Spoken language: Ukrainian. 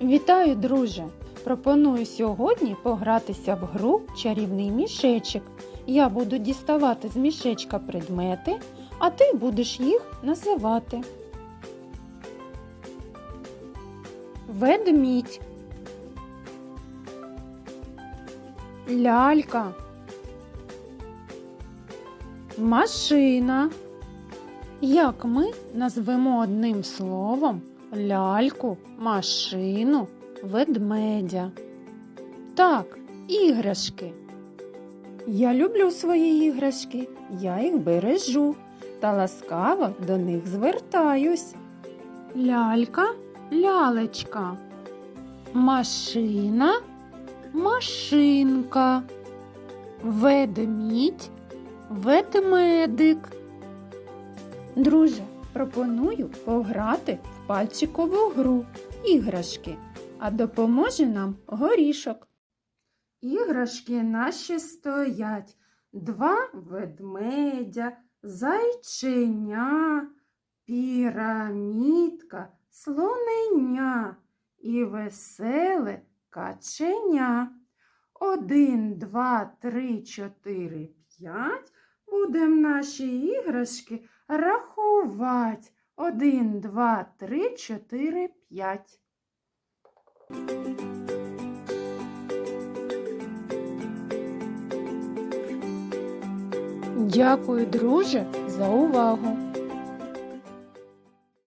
Вітаю, друже! Пропоную сьогодні погратися в гру Чарівний мішечок. Я буду діставати з мішечка предмети, а ти будеш їх називати. Ведмідь. Лялька. Машина. Як ми назвемо одним словом ляльку, машину, ведмедя? Так, іграшки. Я люблю свої іграшки, я їх бережу та ласкаво до них звертаюсь. Лялька, лялечка. Машина, машинка. Ведмідь, ведмедик. Друже, пропоную пограти в пальчикову гру іграшки, а допоможе нам горішок. Іграшки наші стоять два ведмедя, зайченя, пірамідка, слоненя і веселе каченя. Один, два, три, чотири, п'ять. Будем наші іграшки рахувати. Один, два, три, чотири, п'ять. Дякую, друже, за увагу.